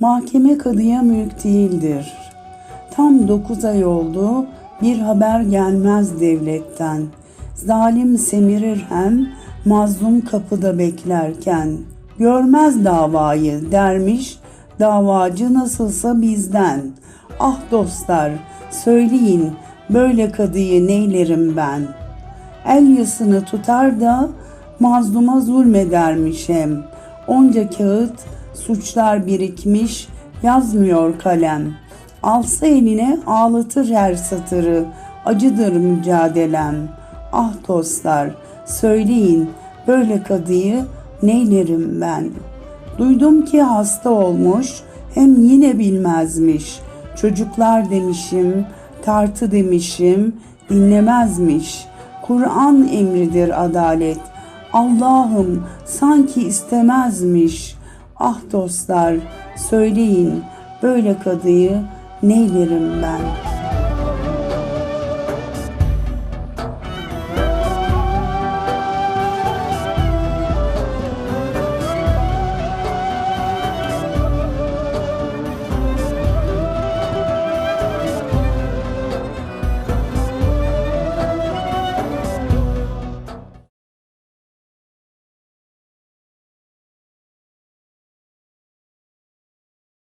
Mahkeme kadıya mülk değildir. Tam dokuz ay oldu bir haber gelmez devletten. Zalim semirir hem mazlum kapıda beklerken. Görmez davayı dermiş davacı nasılsa bizden. Ah dostlar söyleyin böyle kadıyı neylerim ben. El yasını tutar da mazluma zulmedermiş hem. Onca kağıt suçlar birikmiş yazmıyor kalem. Alsa eline ağlatır her satırı acıdır mücadelem. Ah dostlar söyleyin böyle kadıyı neylerim ben. Duydum ki hasta olmuş hem yine bilmezmiş. Çocuklar demişim, tartı demişim, dinlemezmiş. Kur'an emridir adalet. Allah'ım sanki istemezmiş. Ah dostlar söyleyin böyle kadıyı neylerim ben.''